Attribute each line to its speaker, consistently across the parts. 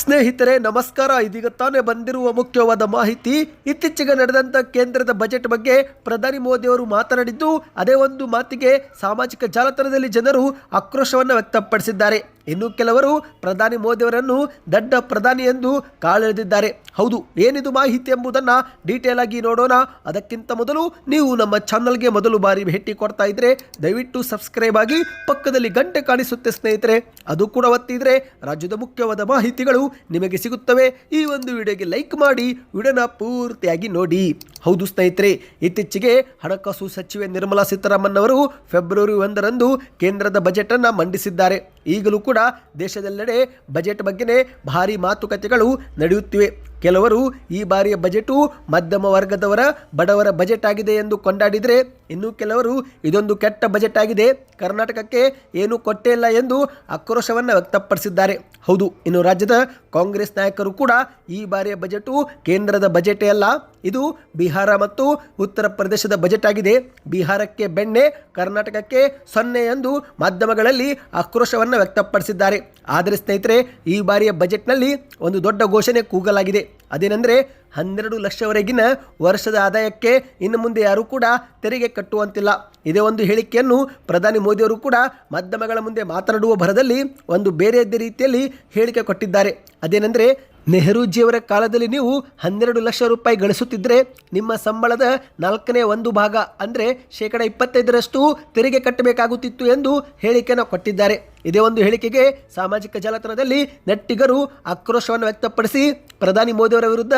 Speaker 1: ಸ್ನೇಹಿತರೆ, ನಮಸ್ಕಾರ. ಇದೀಗ ತಾನೇ ಬಂದಿರುವ ಮುಖ್ಯವಾದ ಮಾಹಿತಿ, ಇತ್ತೀಚೆಗೆ ನಡೆದಂತ ಕೇಂದ್ರದ ಬಜೆಟ್ ಬಗ್ಗೆ ಪ್ರಧಾನಿ ಮೋದಿ ಅವರು ಮಾತನಾಡಿದ್ದು, ಅದೇ ಒಂದು ಮಾತಿಗೆ ಸಾಮಾಜಿಕ ಜಾಲತಾಣದಲ್ಲಿ ಜನರು ಆಕ್ರೋಶವನ್ನು ವ್ಯಕ್ತಪಡಿಸಿದ್ದಾರೆ. ಇನ್ನು ಕೆಲವರು ಪ್ರಧಾನಿ ಮೋದಿಯವರನ್ನು ದಡ್ಡ ಪ್ರಧಾನಿ ಎಂದು ಕಾಲೆಳೆದಿದ್ದಾರೆ. ಹೌದು, ಏನಿದು ಮಾಹಿತಿ ಎಂಬುದನ್ನು ಡೀಟೇಲ್ ಆಗಿ ನೋಡೋಣ. ಅದಕ್ಕಿಂತ ಮೊದಲು ನೀವು ನಮ್ಮ ಚಾನಲ್ಗೆ ಮೊದಲು ಬಾರಿ ಭೇಟಿ ಕೊಡ್ತಾ ಇದ್ರೆ ದಯವಿಟ್ಟು ಸಬ್ಸ್ಕ್ರೈಬ್ ಆಗಿ ಪಕ್ಕದಲ್ಲಿ ಗಂಟೆ ಕಾಣಿಸುತ್ತೆ ಸ್ನೇಹಿತರೆ. ಅದು ಕೂಡ ಒತ್ತಿದ್ರೆ ರಾಜ್ಯದ ಮುಖ್ಯವಾದ ಮಾಹಿತಿಗಳು ನಿಮಗೆ ಸಿಗುತ್ತವೆ. ಈ ಒಂದು ವಿಡಿಯೋಗೆ ಲೈಕ್ ಮಾಡಿ, ವಿಡಿಯೋನ ಪೂರ್ತಿಯಾಗಿ ನೋಡಿ. ಹೌದು ಸ್ನೇಹಿತರೆ, ಇತ್ತೀಚೆಗೆ ಹಣಕಾಸು ಸಚಿವೆ ನಿರ್ಮಲಾ ಸೀತಾರಾಮನ್ ಅವರು ಫೆಬ್ರವರಿ ಒಂದರಂದು ಕೇಂದ್ರದ ಬಜೆಟ್ ಅನ್ನು ಮಂಡಿಸಿದ್ದಾರೆ. ಈಗಲೂ ಕೂಡ ದೇಶದೆಲ್ಲೆಡೆ ಬಜೆಟ್ ಬಗ್ಗೆನೇ ಭಾರಿ ಮಾತುಕತೆಗಳು ನಡೆಯುತ್ತಿವೆ. ಕೆಲವರು ಈ ಬಾರಿಯ ಬಜೆಟು ಮಧ್ಯಮ ವರ್ಗದವರ, ಬಡವರ ಬಜೆಟ್ ಆಗಿದೆ ಎಂದು ಕೊಂಡಾಡಿದರೆ ಇನ್ನು ಕೆಲವರು ಇದೊಂದು ಕೆಟ್ಟ ಬಜೆಟ್ ಆಗಿದೆ. ಕರ್ನಾಟಕಕ್ಕೆ ಏನೂ ಕೊಟ್ಟೇ ಇಲ್ಲ ಎಂದು ಆಕ್ರೋಶವನ್ನು ವ್ಯಕ್ತಪಡಿಸಿದ್ದಾರೆ. ಹೌದು, ಇನ್ನು ರಾಜ್ಯದ ಕಾಂಗ್ರೆಸ್ ನಾಯಕರು ಕೂಡ ಈ ಬಾರಿಯ ಬಜೆಟು ಕೇಂದ್ರದ ಬಜೆಟೇ ಅಲ್ಲ, ಇದು ಬಿಹಾರ ಮತ್ತು ಉತ್ತರ ಪ್ರದೇಶದ ಬಜೆಟ್ ಆಗಿದೆ. ಬಿಹಾರಕ್ಕೆ ಬೆಣ್ಣೆ, ಕರ್ನಾಟಕಕ್ಕೆ ಸೊನ್ನೆ ಎಂದು ಮಾಧ್ಯಮಗಳಲ್ಲಿ ಆಕ್ರೋಶವನ್ನು ವ್ಯಕ್ತಪಡಿಸಿದ್ದಾರೆ. ಆದರೆ ಸ್ನೇಹಿತರೆ, ಈ ಬಾರಿಯ ಬಜೆಟ್ನಲ್ಲಿ ಒಂದು ದೊಡ್ಡ ಘೋಷಣೆ ಕೂಗಲಾಗಿದೆ. ಅದೇನೆಂದರೆ ಹನ್ನೆರಡು ಲಕ್ಷವರೆಗಿನ ವರ್ಷದ ಆದಾಯಕ್ಕೆ ಇನ್ನು ಮುಂದೆ ಯಾರೂ ಕೂಡ ತೆರಿಗೆ ಕಟ್ಟುವಂತಿಲ್ಲ. ಇದೇ ಒಂದು ಹೇಳಿಕೆಯನ್ನು ಪ್ರಧಾನಿ ಮೋದಿಯವರು ಕೂಡ ಮಾಧ್ಯಮಗಳ ಮುಂದೆ ಮಾತನಾಡುವ ಭರದಲ್ಲಿ ಒಂದು ಬೇರೆ ರೀತಿಯಲ್ಲಿ ಹೇಳಿಕೆ ಕೊಟ್ಟಿದ್ದಾರೆ. ಅದೇನೆಂದರೆ, ನೆಹರೂಜಿಯವರ ಕಾಲದಲ್ಲಿ ನೀವು ಹನ್ನೆರಡು ಲಕ್ಷ ರೂಪಾಯಿ ಗಳಿಸುತ್ತಿದ್ದರೆ ನಿಮ್ಮ ಸಂಬಳದ ನಾಲ್ಕನೇ ಒಂದು ಭಾಗ, ಅಂದರೆ ಶೇಕಡ ಇಪ್ಪತ್ತೈದರಷ್ಟು ತೆರಿಗೆ ಕಟ್ಟಬೇಕಾಗುತ್ತಿತ್ತು ಎಂದು ಹೇಳಿಕೆಯನ್ನು ಕೊಟ್ಟಿದ್ದಾರೆ. ಇದೇ ಒಂದು ಹೇಳಿಕೆಗೆ ಸಾಮಾಜಿಕ ಜಾಲತಾಣದಲ್ಲಿ ನೆಟ್ಟಿಗರು ಆಕ್ರೋಶವನ್ನು ವ್ಯಕ್ತಪಡಿಸಿ ಪ್ರಧಾನಿ ಮೋದಿಯವರ ವಿರುದ್ಧ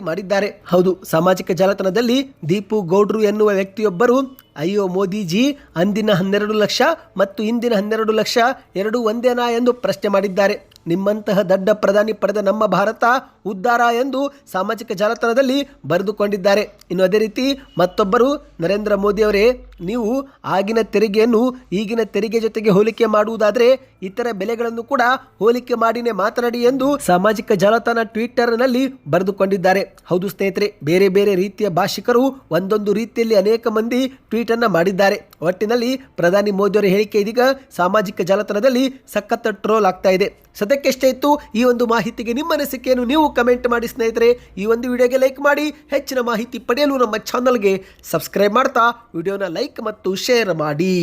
Speaker 1: ಮಾಡಿದ್ದಾರೆ. ಹೌದು, ಸಾಮಾಜಿಕ ಜಾಲತಾಣದಲ್ಲಿ ದೀಪು ಗೌಡ್ರು ಎನ್ನುವ ವ್ಯಕ್ತಿಯೊಬ್ಬರು, ಅಯ್ಯೋ ಮೋದಿಜಿ, ಅಂದಿನ ಹನ್ನೆರಡು ಲಕ್ಷ ಮತ್ತು ಇಂದಿನ ಹನ್ನೆರಡು ಲಕ್ಷ ಎರಡೂ ಒಂದೇನಾ ಎಂದು ಪ್ರಶ್ನೆ ಮಾಡಿದ್ದಾರೆ. ನಿಮ್ಮಂತಹ ದಡ್ಡ ಪ್ರಧಾನಿ ಪಡೆದ ನಮ್ಮ ಭಾರತ ಉದ್ಧಾರ ಎಂದು ಸಾಮಾಜಿಕ ಜಾಲತಾಣದಲ್ಲಿ ಬರೆದುಕೊಂಡಿದ್ದಾರೆ. ಇನ್ನು ಅದೇ ರೀತಿ ಮತ್ತೊಬ್ಬರು, ನರೇಂದ್ರ ಮೋದಿಯವರೇ ನೀವು ಆಗಿನ ತೆರಿಗೆಯನ್ನು ಈಗಿನ ತೆರಿಗೆ ಜೊತೆಗೆ ಹೋಲಿಕೆ ಮಾಡುವುದಾದರೆ ಇತರ ಬೆಲೆಗಳನ್ನು ಕೂಡ ಹೋಲಿಕೆ ಮಾಡಿನೇ ಮಾತನಾಡಿ ಎಂದು ಸಾಮಾಜಿಕ ಜಾಲತಾಣ ಟ್ವಿಟ್ಟರ್ನಲ್ಲಿ ಬರೆದುಕೊಂಡಿದ್ದಾರೆ. ಹೌದು ಸ್ನೇಹಿತರೆ, ಬೇರೆ ಬೇರೆ ರೀತಿಯ ಭಾಷಿಕರು ಒಂದೊಂದು ರೀತಿಯಲ್ಲಿ ಅನೇಕ ಮಂದಿ ಟ್ವೀಟ್ ಅನ್ನ ಮಾಡಿದ್ದಾರೆ. ಒಟ್ಟಿನಲ್ಲಿ ಪ್ರಧಾನಿ ಮೋದಿಯವರ ಹೇಳಿಕೆ ಇದೀಗ ಸಾಮಾಜಿಕ ಜಾಲತಾಣದಲ್ಲಿ ಸಖತ್ ಟ್ರೋಲ್ ಆಗ್ತಾ ಇದೆ. ಸದ್ಯಕ್ಕೆಷ್ಟೇ ಇತ್ತು, ಈ ಒಂದು ಮಾಹಿತಿಗೆ ನಿಮ್ಮ ಅನಿಸಿಕೆಯನ್ನು ನೀವು ಕಮೆಂಟ್ ಮಾಡಿ ಸ್ನೇಹಿತರೆ. ಈ ಒಂದು ವಿಡಿಯೋಗೆ ಲೈಕ್ ಮಾಡಿ, ಹೆಚ್ಚಿನ ಮಾಹಿತಿ ಪಡೆಯಲು ನಮ್ಮ ಚಾನಲ್ಗೆ ಸಬ್ಸ್ಕ್ರೈಬ್ ಮಾಡ್ತಾ, ವಿಡಿಯೋನ ಲೈಕ್ ಮತ್ತು ಶೇರ್ ಮಾಡಿ.